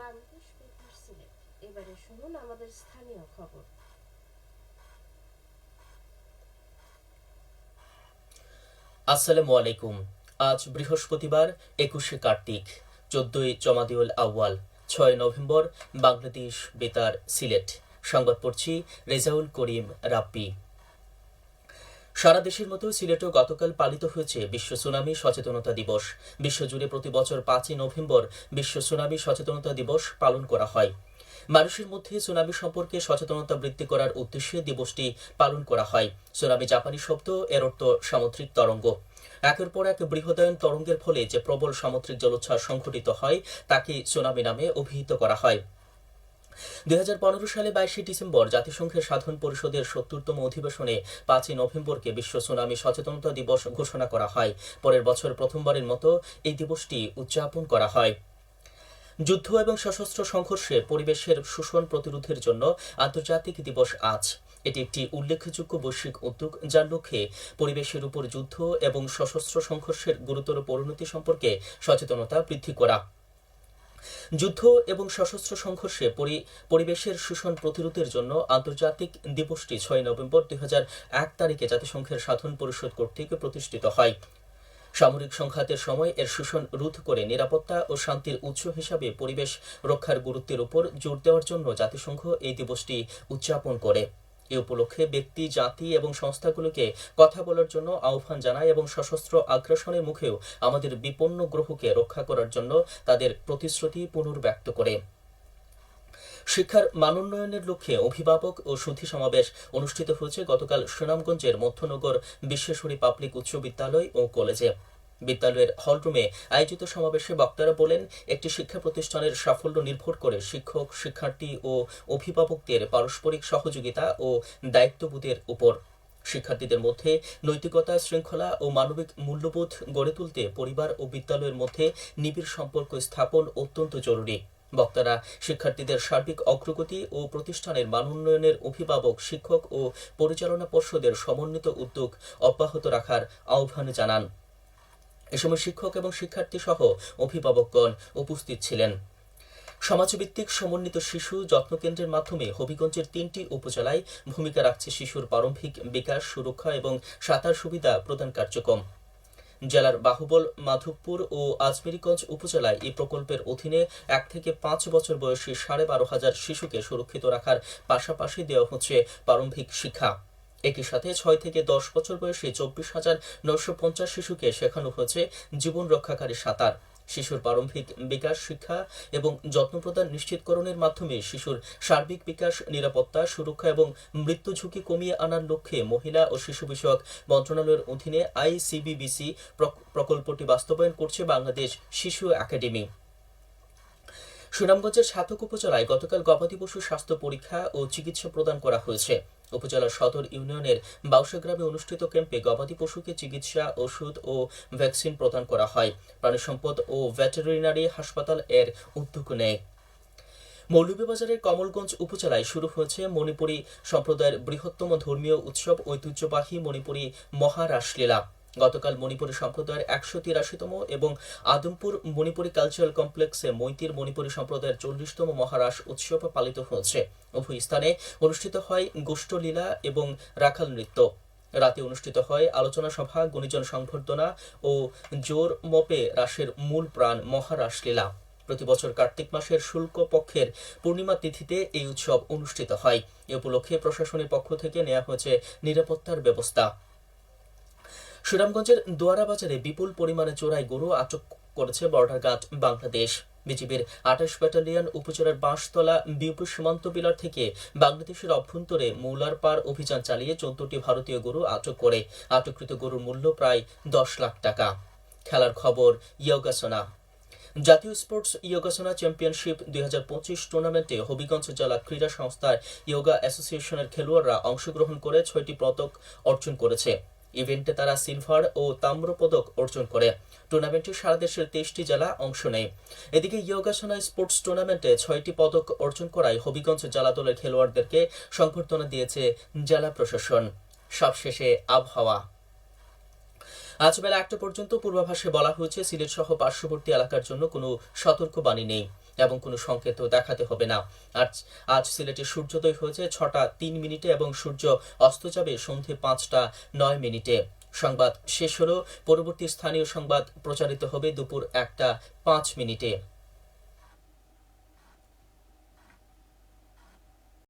Bangladesh paper Sylhet. এবারে শুনুন আমাদের স্থানীয় খবর। আসসালামু আলাইকুম। আজ বৃহস্পতিবার, একুশে কার্তিক, চোদ্দই জমাদিউল আউয়াল, ছয় নভেম্বর, বাংলাদেশ বেতার, সিলেট। সংবাদ পড়ছি রেজাউল করিম রাপ্পি সারা দেশের মতো সিলেটেও গতকাল পালিত হয়েছে বিশ্ব সুনামি সচেতনতা দিবস। বিশ্বজুড়ে প্রতি বছর পাঁচই নভেম্বর বিশ্ব সুনামি সচেতনতা দিবস পালন করা হয়। মানুষের মধ্যে সুনামি সম্পর্কে সচেতনতা বৃদ্ধি করার উদ্দেশ্যে দিবসটি পালন করা হয়। সুনামি জাপানি শব্দ, এর অর্থ সামুদ্রিক তরঙ্গ। একের পর এক বৃহদায়ন তরঙ্গের ফলে যে প্রবল সামুদ্রিক জলোচ্ছ্বাস সংঘটিত হয়, তাকে সুনামি নামে অভিহিত করা হয়। দুই হাজার পনেরো সালে বাইশে ডিসেম্বর জাতিসংঘের সাধারণ পরিষদের সত্তরতম অধিবেশনে পাঁচই নভেম্বরকে বিশ্ব সুনামি সচেতনতা দিবস ঘোষণা করা হয়। পরের বছর প্রথমবারের মতো এই দিবসটি উদযাপন করা হয়। যুদ্ধ এবং সশস্ত্র সংঘর্ষে পরিবেশের শোষণ প্রতিরোধের জন্য আন্তর্জাতিক দিবস আজ। এটি একটি উল্লেখযোগ্য বৈশ্বিক উদ্যোগ যার লক্ষ্যে পরিবেশের উপর যুদ্ধ এবং সশস্ত্র সংঘর্ষের গুরুতর পরিণতি সম্পর্কে সচেতনতা বৃদ্ধি করা। যুদ্ধ এবং সশস্ত্র সংঘর্ষে পরি- পরিবেশের শোষণ প্রতিরোধের জন্য আন্তর্জাতিক দিবসটি ছয় নভেম্বর দুই এক তারিখে জাতিসংঘের সাধারণ পরিষদ কর্তৃক প্রতিষ্ঠিত হয়। সামরিক সংঘাতের সময় এর শোষণ রোধ করে নিরাপত্তা ও শান্তির উৎস হিসাবে পরিবেশ রক্ষার গুরুত্বের উপর জোর দেওয়ার জন্য জাতিসংঘ এই দিবসটি উদযাপন করে। এ উপলক্ষে ব্যক্তি, জাতি এবং সংস্থাগুলোকে কথা বলার জন্য আহ্বান জানায় এবং সশস্ত্র আগ্রাসনের মুখেও আমাদের বিপন্ন গ্রহকে রক্ষা করার জন্য তাদের প্রতিশ্রুতি পুনর্ব্যক্ত করে। শিক্ষার মানোন্নয়নের লক্ষ্যে অভিভাবক ও সুধী সমাবেশ অনুষ্ঠিত হয়েছে গতকাল সুনামগঞ্জের মধ্যনগর বিশ্বেশ্বরী পাবলিক উচ্চ বিদ্যালয় ও কলেজে। বিদ্যালয়ের হলরুমে আয়োজিত সমাবেশে বক্তারা বলেন, একটি শিক্ষা প্রতিষ্ঠানের সাফল্য নির্ভর করে শিক্ষক, শিক্ষার্থী ও অভিভাবকদের পারস্পরিক সহযোগিতা ও দায়িত্ববোধের উপর। শিক্ষার্থীদের মধ্যে নৈতিকতা, শৃঙ্খলা ও মানবিক মূল্যবোধ গড়ে তুলতে পরিবার ও বিদ্যালয়ের মধ্যে নিবিড় সম্পর্ক স্থাপন অত্যন্ত জরুরি। বক্তারা শিক্ষার্থীদের সার্বিক অগ্রগতি ও প্রতিষ্ঠানের মান উন্নয়নের অভিভাবক, শিক্ষক ও পরিচালনা পর্ষদের সমন্বিত উদ্যোগ অব্যাহত রাখার আহ্বান জানান। এ সময় শিক্ষক এবং শিক্ষার্থী সহ অভিভাবকগণ উপস্থিত ছিলেন। সমাজভিত্তিক সমন্বিত শিশু যত্ন কেন্দ্রের মাধ্যমে হবিগঞ্জের তিনটি উপজেলায় ভূমিকা রাখছে শিশুর প্রারম্ভিক বিকাশ, সুরক্ষা এবং সাঁতার সুবিধা প্রদান কার্যক্রম। জেলার বাহুবল, মাধবপুর ও আজমেরীগঞ্জ উপজেলায় এই প্রকল্পের অধীনে এক থেকে পাঁচ বছর বয়সী সাড়ে বারো হাজার শিশুকে সুরক্ষিত রাখার পাশাপাশি দেওয়া হচ্ছে প্রারম্ভিক শিক্ষা। একই সাথে ছয় থেকে দশ বছর বয়সে চব্বিশ হাজার নশো পঞ্চাশ শিশুকে শেখানো হয়েছে জীবন রক্ষাকারী সাঁতার। শিশুর প্রারম্ভিক বিকাশ শিক্ষা এবং যত্ন প্রদান নিশ্চিতকরণের মাধ্যমে শিশুর সার্বিক বিকাশ, নিরাপত্তা, সুরক্ষা এবং মৃত্যু ঝুঁকি কমিয়ে আনার লক্ষ্যে মহিলা ও শিশু বিষয়ক মন্ত্রণালয়ের অধীনে আইসিবিবিসি প্রকল্পটি বাস্তবায়ন করছে বাংলাদেশ শিশু একাডেমি। সুনামগঞ্জের সাতক উপজেলায় গতকাল গবাদি পশু স্বাস্থ্য পরীক্ষা ও চিকিৎসা প্রদান করা হয়েছে। উপজেলার সদর ইউনিয়নের বাউসা গ্রামে অনুষ্ঠিত ক্যাম্পে গবাদি পশুকে চিকিৎসা, ওষুধ ও ভ্যাকসিন প্রদান করা হয়। প্রাণী সম্পদ ও ভেটেরিনারি হাসপাতাল এর উদ্যোগ নেয়। মৌলভীবাজারের কমলগঞ্জ উপজেলায় শুরু হয়েছে মণিপুরী সম্প্রদায়ের বৃহত্তম ধর্মীয় উৎসব ঐতিহ্যবাহী মণিপুরী মহারাসলীলা। গতকাল মণিপুরী সম্প্রদায়ের একশো তিরাশিতম এবং আদমপুর মণিপুরী কালচারাল কমপ্লেক্সে মৈতির মণিপুরী সম্প্রদায়ের চল্লিশতম মহারাস উৎসব পালিত হয়েছে। উভয় স্থানে অনুষ্ঠিত হয় গোষ্ঠলীলা এবং রাখাল নৃত্য। রাতে অনুষ্ঠিত হয় আলোচনা সভা, গুণীজন সংবর্ধনা ও জোর মপে রাসের মূল প্রাণ মহারাস লীলা। প্রতি বছর কার্তিক মাসের শুল্ক পক্ষের পূর্ণিমা তিথিতে এই উৎসব অনুষ্ঠিত হয়। এ উপলক্ষে প্রশাসনের পক্ষ থেকে নেওয়া হয়েছে নিরাপত্তার ব্যবস্থা। সুনামগঞ্জের দোয়ারা বাজারে বিপুল পরিমাণে চোরাই গরু আটক করেছে বর্ডারঘাট বাংলাদেশ। বিজিবির আঠাশ ব্যাটালিয়ন উপজেলার বাঁশতলা, বিউপু সীমান্ত বিলার থেকে বাংলাদেশের অভ্যন্তরে মৌলার পার অভিযান চালিয়ে চোদ্দটি ভারতীয় গরু আটক করে। আটককৃত গরুর মূল্য প্রায় দশ লাখ টাকা। খেলার খবর, ইয়োগাসনা। জাতীয় স্পোর্টস ইয়োগাসনা চ্যাম্পিয়নশিপ দুই হাজার পঁচিশ টুর্নামেন্টে হবিগঞ্জ জেলা ক্রীড়া সংস্থার ইয়োগা অ্যাসোসিয়েশনের খেলোয়াড়রা অংশগ্রহণ করে ছয়টি পদক অর্জন করেছে। ইভেন্টে তারা সিলভার ও তাম্র পদক অর্জন করে। টুর্নামেন্টে সারা দেশের তেইশটি জেলা অংশ নেয়। এদিকে ইয়োগাসনা স্পোর্টস টুর্নামেন্টে ছয়টি পদক অর্জন করায় হবিগঞ্জ জেলা দলের খেলোয়াড়দেরকে সংবর্ধনা দিয়েছে জেলা প্রশাসন। সবশেষে আবহাওয়া। আজ বেলা একটা পর্যন্ত পূর্বাভাসে বলা হয়েছে সিলেট সহ পার্শ্ববর্তী এলাকার জন্য কোনো সতর্কবাণী নেই এবং কোনো সংকেত দেখাতে হবে না। আজ আজ সিলেটে সূর্যোদয় হয়েছে ছটা তিন মিনিটে এবং সূর্য অস্ত যাবে সন্ধে পাঁচটা নয় মিনিটে। সংবাদ শেষ হলো। পরবর্তী স্থানীয় সংবাদ প্রচারিত হবে দুপুর একটা পাঁচ মিনিটে।